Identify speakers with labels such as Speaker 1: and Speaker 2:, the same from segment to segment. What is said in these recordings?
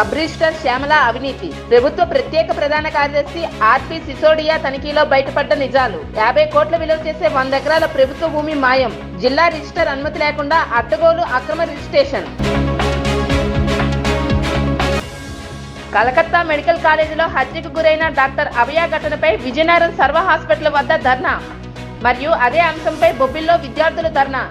Speaker 1: Sub register Shyamala అవినీతి. ప్రభుత్వ ప్రత్యేక ప్రధాన కార్యదర్శి ఆర్పి సిసోడియా తనిఖీలో బయటపడ్డ నిజాలు. యాభై కోట్ల విలువ చేసే వంద ఎకరాల ప్రభుత్వ భూమి మాయం. జిల్లా రిజిస్టర్ అనుమతి లేకుండా అడ్డగోలు అక్రమ రిజిస్ట్రేషన్. కలకత్తా మెడికల్ కాలేజీలో హత్యకు గురైన డాక్టర్ అభయ ఘటనపై విజయనగరం సర్వ హాస్పిటల్ వద్ద ధర్నా. మరియు అదే అంశంపై బొబ్బిల్లో విద్యార్థుల ధర్నా.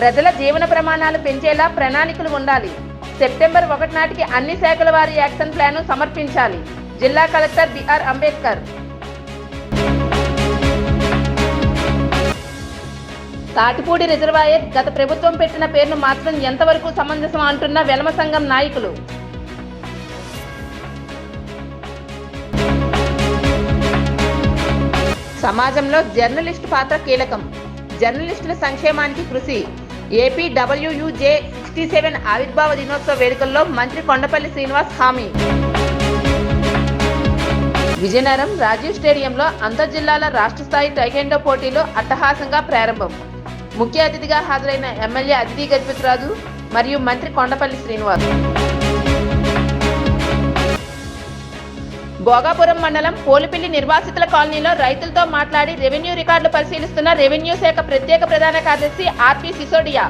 Speaker 1: ప్రజల జీవన ప్రమాణాలు పెంచేలా ప్రణాళికలు ఉండాలి. సెప్టెంబర్ ఒకటి నాటికి అన్ని శాఖల వారి యాక్షన్ ప్లాన్ సమర్పించాలి. జిల్లా collector B R Ambedkar. Tatipudi reservoir గత ప్రభుత్వం పెట్టిన పేరును మాత్రం ఎంతవరకు సమంజసం అంటున్న వెలమ సంఘం నాయకులు? సమాజంలో జర్నలిస్ట్ పాత్ర కీలకం. జర్నలిస్టుల సంక్షేమానికి కృషి. ఏపీ డబ్ల్యూయూజే సిక్స్టీ సెవెన్ ఆవిర్భావ దినోత్సవ వేడుకల్లో మంత్రి కొండపల్లి శ్రీనివాస్ హామీ. విజయనగరం రాజీవ్ స్టేడియంలో అంతర్జిల్లాల రాష్ట్ర స్థాయి టైకెండో పోటీలు అట్టహాసంగా ప్రారంభం. ముఖ్య అతిథిగా హాజరైన ఎమ్మెల్యే అతిథి గజపతిరాజు మరియు మంత్రి కొండపల్లి శ్రీనివాస్. భోగాపురం మండలం పోలిపిల్లి నిర్వాసితుల కాలనీలో రైతులతో మాట్లాడి రెవెన్యూ రికార్డులు పరిశీలిస్తున్న రెవెన్యూ శాఖ ప్రత్యేక ప్రధాన కార్యదర్శి ఆర్పి సిసోడియా.